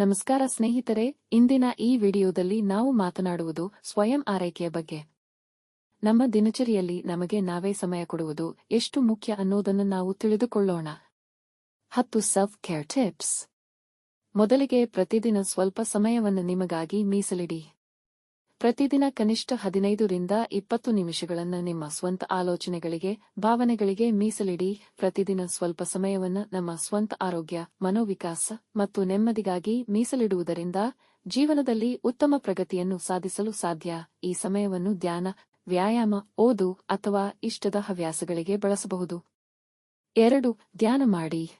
ನಮಸ್ಕಾರ ಸ್ನೇಹಿತರೆ, ಇಂದಿನ ಈ ವಿಡಿಯೋದಲ್ಲಿ ನಾವು ಮಾತನಾಡುವುದು ಸ್ವಯಂ ಆರೈಕೆಯ ಬಗ್ಗೆ. ನಮ್ಮ ದಿನಚರಿಯಲ್ಲಿ ನಮಗೆ ನಾವೇ ಸಮಯ ಕೊಡುವುದು ಎಷ್ಟು ಮುಖ್ಯ ಅನ್ನೋದನ್ನು ನಾವು ತಿಳಿದುಕೊಳ್ಳೋಣ. ಹತ್ತು ಸೆಲ್ಫ್ ಕೇರ್ ಟಿಪ್ಸ್ ಮೊದಲಿಗೆ ಪ್ರತಿದಿನ ಸ್ವಲ್ಪ ಸಮಯವನ್ನು ನಿಮಗಾಗಿ ಮೀಸಲಿಡಿ. ಪ್ರತಿದಿನ ಕನಿಷ್ಠ ಹದಿನೈದರಿಂದ ಇಪ್ಪತ್ತು ನಿಮಿಷಗಳನ್ನು ನಿಮ್ಮ ಸ್ವಂತ ಆಲೋಚನೆಗಳಿಗೆ, ಭಾವನೆಗಳಿಗೆ ಮೀಸಲಿಡಿ. ಪ್ರತಿದಿನ ಸ್ವಲ್ಪ ಸಮಯವನ್ನು ನಮ್ಮ ಸ್ವಂತ ಆರೋಗ್ಯ, ಮನೋವಿಕಾಸ ಮತ್ತು ನೆಮ್ಮದಿಗಾಗಿ ಮೀಸಲಿಡುವುದರಿಂದ ಜೀವನದಲ್ಲಿ ಉತ್ತಮ ಪ್ರಗತಿಯನ್ನು ಸಾಧಿಸಲು ಸಾಧ್ಯ. ಈ ಸಮಯವನ್ನು ಧ್ಯಾನ, ವ್ಯಾಯಾಮ, ಓದು ಅಥವಾ ಇಷ್ಟದ ಹವ್ಯಾಸಗಳಿಗೆ ಬಳಸಬಹುದು. ಎರಡು, ಧ್ಯಾನ ಮಾಡಿ.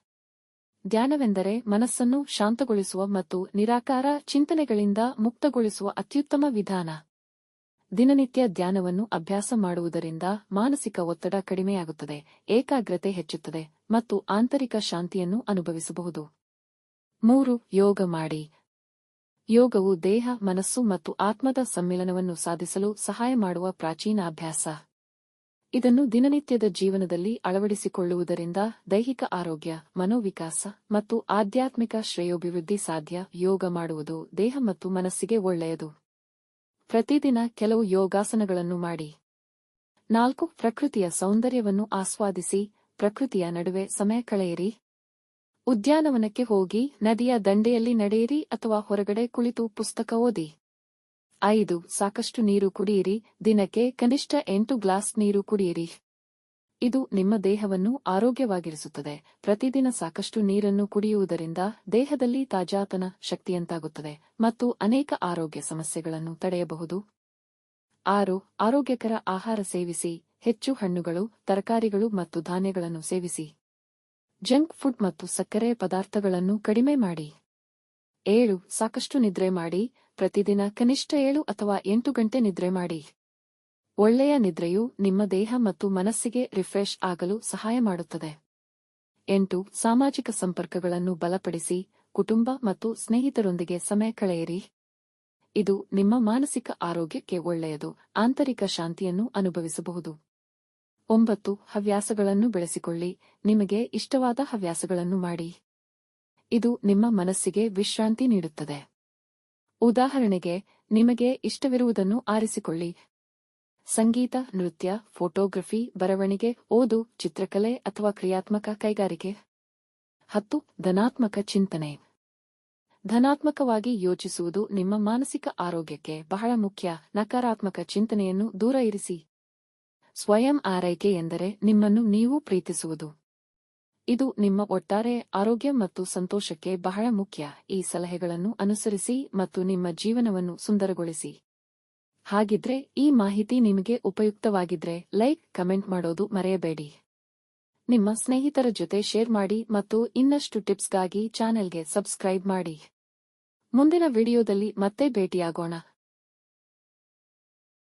ಧ್ಯಾನವೆಂದರೆ ಮನಸ್ಸನ್ನು ಶಾಂತಗೊಳಿಸುವ ಮತ್ತು ನಿರಾಕಾರ ಚಿಂತನೆಗಳಿಂದ ಮುಕ್ತಗೊಳಿಸುವ ಅತ್ಯುತ್ತಮ ವಿಧಾನ. ದಿನನಿತ್ಯ ಧ್ಯಾನವನ್ನು ಅಭ್ಯಾಸ ಮಾಡುವುದರಿಂದ ಮಾನಸಿಕ ಒತ್ತಡ ಕಡಿಮೆಯಾಗುತ್ತದೆ, ಏಕಾಗ್ರತೆ ಹೆಚ್ಚುತ್ತದೆ ಮತ್ತು ಆಂತರಿಕ ಶಾಂತಿಯನ್ನು ಅನುಭವಿಸಬಹುದು. ಮೂರು, ಯೋಗ ಮಾಡಿ. ಯೋಗವು ದೇಹ, ಮನಸ್ಸು ಮತ್ತು ಆತ್ಮದ ಸಮ್ಮಿಲನವನ್ನು ಸಾಧಿಸಲು ಸಹಾಯ ಮಾಡುವ ಪ್ರಾಚೀನ ಅಭ್ಯಾಸ. ಇದನ್ನು ದಿನನಿತ್ಯದ ಜೀವನದಲ್ಲಿ ಅಳವಡಿಸಿಕೊಳ್ಳುವುದರಿಂದ ದೈಹಿಕ ಆರೋಗ್ಯ, ಮನೋವಿಕಾಸ ಮತ್ತು ಆಧ್ಯಾತ್ಮಿಕ ಶ್ರೇಯೋಭಿವೃದ್ಧಿ ಸಾಧ್ಯ. ಯೋಗ ಮಾಡುವುದು ದೇಹ ಮತ್ತು ಮನಸ್ಸಿಗೆ ಒಳ್ಳೆಯದು. ಪ್ರತಿದಿನ ಕೆಲವು ಯೋಗಾಸನಗಳನ್ನು ಮಾಡಿ. ನಾಲ್ಕು, ಪ್ರಕೃತಿಯ ಸೌಂದರ್ಯವನ್ನು ಆಸ್ವಾದಿಸಿ. ಪ್ರಕೃತಿಯ ನಡುವೆ ಸಮಯ ಕಳೆಯಿರಿ. ಉದ್ಯಾನವನಕ್ಕೆ ಹೋಗಿ, ನದಿಯ ದಂಡೆಯಲ್ಲಿ ನಡೆಯಿರಿ ಅಥವಾ ಹೊರಗಡೆ ಕುಳಿತು ಪುಸ್ತಕ ಓದಿ. ಐದು, ಸಾಕಷ್ಟು ನೀರು ಕುಡಿಯಿರಿ, ದಿನಕ್ಕೆ ಕನಿಷ್ಠ ಎಂಟು ಗ್ಲಾಸ್ ನೀರು ಕುಡಿಯಿರಿ. ಇದು ನಿಮ್ಮ ದೇಹವನ್ನು ಆರೋಗ್ಯವಾಗಿರಿಸುತ್ತದೆ. ಪ್ರತಿದಿನ ಸಾಕಷ್ಟು ನೀರನ್ನು ಕುಡಿಯುವುದರಿಂದ ದೇಹದಲ್ಲಿ ತಾಜಾತನ ಶಕ್ತಿಯಂತಾಗುತ್ತದೆ ಮತ್ತು ಅನೇಕ ಆರೋಗ್ಯ ಸಮಸ್ಯೆಗಳನ್ನು ತಡೆಯಬಹುದು. ಆರು, ಆರೋಗ್ಯಕರ ಆಹಾರ ಸೇವಿಸಿ, ಹೆಚ್ಚು ಹಣ್ಣುಗಳು, ತರಕಾರಿಗಳು ಮತ್ತು ಧಾನ್ಯಗಳನ್ನು ಸೇವಿಸಿ. ಜಂಕ್ ಫುಡ್ ಮತ್ತು ಸಕ್ಕರೆ ಪದಾರ್ಥಗಳನ್ನು ಕಡಿಮೆ ಮಾಡಿ. ಏಳು, ಸಾಕಷ್ಟು ನಿದ್ರೆ ಮಾಡಿ ಪ್ರತಿದಿನ ಕನಿಷ್ಠ ಏಳು ಅಥವಾ ಎಂಟು ಗಂಟೆ ನಿದ್ರೆ ಮಾಡಿ. ಒಳ್ಳೆಯ ನಿದ್ರೆಯು ನಿಮ್ಮ ದೇಹ ಮತ್ತು ಮನಸ್ಸಿಗೆ ರಿಫ್ರೆಶ್ ಆಗಲು ಸಹಾಯ ಮಾಡುತ್ತದೆ. ಎಂಟು, ಸಾಮಾಜಿಕ ಸಂಪರ್ಕಗಳನ್ನು ಬಲಪಡಿಸಿ, ಕುಟುಂಬ ಮತ್ತು ಸ್ನೇಹಿತರೊಂದಿಗೆ ಸಮಯ ಕಳೆಯಿರಿ. ಇದು ನಿಮ್ಮ ಮಾನಸಿಕ ಆರೋಗ್ಯಕ್ಕೆ ಒಳ್ಳೆಯದು, ಆಂತರಿಕ ಶಾಂತಿಯನ್ನು ಅನುಭವಿಸಬಹುದು. ಒಂಬತ್ತು, ಹವ್ಯಾಸಗಳನ್ನು ಬೆಳೆಸಿಕೊಳ್ಳಿ, ನಿಮಗೆ ಇಷ್ಟವಾದ ಹವ್ಯಾಸಗಳನ್ನು ಮಾಡಿ. ಇದು ನಿಮ್ಮ ಮನಸ್ಸಿಗೆ ವಿಶ್ರಾಂತಿ ನೀಡುತ್ತದೆ. ಉದಾಹರಣೆಗೆ, ನಿಮಗೆ ಇಷ್ಟವಿರುವುದನ್ನು ಆರಿಸಿಕೊಳ್ಳಿ. ಸಂಗೀತ, ನೃತ್ಯ, ಫೋಟೋಗ್ರಫಿ, ಬರವಣಿಗೆ, ಓದು, ಚಿತ್ರಕಲೆ ಅಥವಾ ಕ್ರಿಯಾತ್ಮಕ ಕೈಗಾರಿಕೆ. ಹತ್ತು, ಧನಾತ್ಮಕ ಚಿಂತನೆ. ಧನಾತ್ಮಕವಾಗಿ ಯೋಚಿಸುವುದು ನಿಮ್ಮ ಮಾನಸಿಕ ಆರೋಗ್ಯಕ್ಕೆ ಬಹಳ ಮುಖ್ಯ. ನಕಾರಾತ್ಮಕ ಚಿಂತನೆಯನ್ನು ದೂರ ಇರಿಸಿ ಸ್ವಯಂ ಆರೈಕೆ ಎಂದರೆ ನಿಮ್ಮನ್ನು ನೀವು ಪ್ರೀತಿಸುವುದು. ಇದು ನಿಮ್ಮ ಒಟ್ಟಾರೆ ಆರೋಗ್ಯ ಮತ್ತು ಸಂತೋಷಕ್ಕೆ ಬಹಳ ಮುಖ್ಯ. ಈ ಸಲಹೆಗಳನ್ನು ಅನುಸರಿಸಿ ಮತ್ತು ನಿಮ್ಮ ಜೀವನವನ್ನು ಸುಂದರಗೊಳಿಸಿ. ಹಾಗಿದ್ರೆ ಈ ಮಾಹಿತಿ ನಿಮಗೆ ಉಪಯುಕ್ತವಾಗಿದ್ರೆ ಲೈಕ್, ಕಮೆಂಟ್ ಮಾಡೋದು ಮರೆಯಬೇಡಿ. ನಿಮ್ಮ ಸ್ನೇಹಿತರ ಜೊತೆ ಶೇರ್ ಮಾಡಿ ಮತ್ತು ಇನ್ನಷ್ಟು ಟಿಪ್ಸ್ಗಾಗಿ ಚಾನೆಲ್ಗೆ ಸಬ್ಸ್ಕ್ರೈಬ್ ಮಾಡಿ. ಮುಂದಿನ ವಿಡಿಯೋದಲ್ಲಿ ಮತ್ತೆ ಭೇಟಿಯಾಗೋಣ.